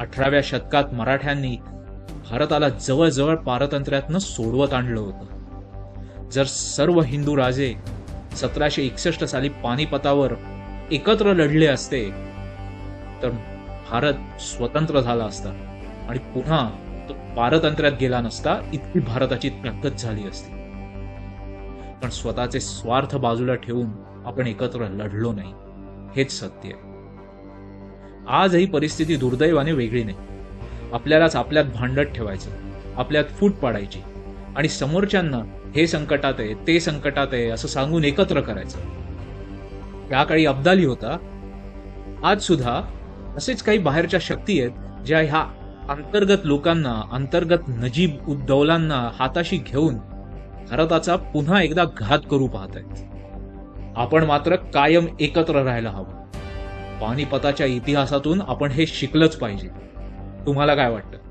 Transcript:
अठराव्या शतकात मराठ्यांनी भारताला जवळजवळ पारतंत्र्यातनं सोडवत आणलं होतं. जर सर्व हिंदू राजे सतराशे एकसष्ट साली पानिपतावर एकत्र लढले असते तर भारत स्वतंत्र झाला असता आणि पुन्हा तो पारतंत्र्यात गेला नसता इतकी भारताची ताकद झाली असती. पण स्वतःचे स्वार्थ बाजूला ठेवून आपण एकत्र लढलो नाही हेच सत्य आहे. आज ही परिस्थिती दुर्दैवाने वेगळी नाही. आपल्यालाच आपल्यात भांडत ठेवायचं आपल्यात फूट पाडायची आणि समोरच्यांना हे संकटात आहे ते संकटात आहे असं सांगून एकत्र करायचं. त्या काळी अब्दाली होता. आज सुद्धा असेच काही बाहेरच्या शक्ती आहेत ज्या ह्या अंतर्गत लोकांना अंतर्गत नजीब उद्दौलांना हाताशी घेऊन भारताचा पुन्हा एकदा घात करू पाहत आहेत आपण मात्र कायम एकत्र राहायला हवं. पानिपताच्या इतिहासातून आपण हे शिकलंच पाहिजे. तुम्हाला काय वाटतं?